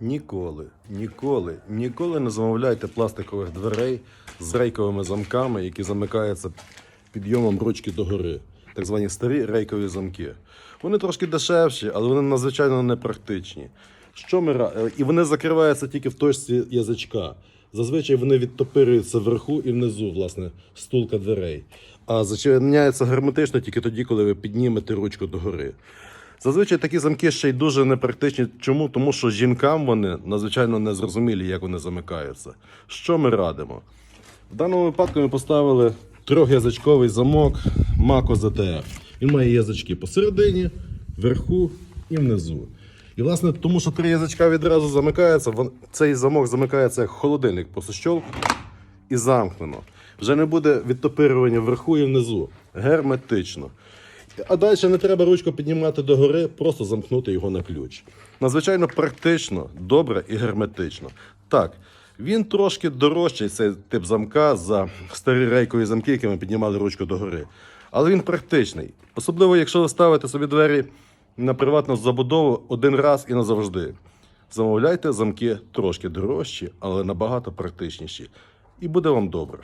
Ніколи, ніколи, ніколи не замовляйте пластикових дверей з рейковими замками, які замикаються підйомом ручки догори. Так звані старі рейкові замки. Вони трошки дешевші, але вони надзвичайно непрактичні. Що ми е, І вони закриваються тільки в точці язичка. Зазвичай вони відтопирюються вверху і внизу, власне, стулка дверей. А зачиняються герметично тільки тоді, коли ви піднімете ручку догори. Зазвичай такі замки ще й дуже непрактичні. Чому? Тому що жінкам вони надзвичайно незрозумілі, як вони замикаються. Що ми радимо? В даному випадку ми поставили трьохязичковий замок Mako ZTF. Він має язички посередині, вверху і внизу. І, власне, тому що три язичка відразу замикаються, цей замок замикається як холодильник по щолк і замкнено. Вже не буде відтопирювання вверху і внизу. Герметично. А далі не треба ручку піднімати догори, просто замкнути його на ключ. Надзвичайно практично, добре і герметично. Так, він трошки дорожчий, цей тип замка, за старі рейкові замки, які ми піднімали ручку догори. Але він практичний. Особливо, якщо ви ставите собі двері на приватну забудову один раз і назавжди. Замовляйте замки трошки дорожчі, але набагато практичніші. І буде вам добре.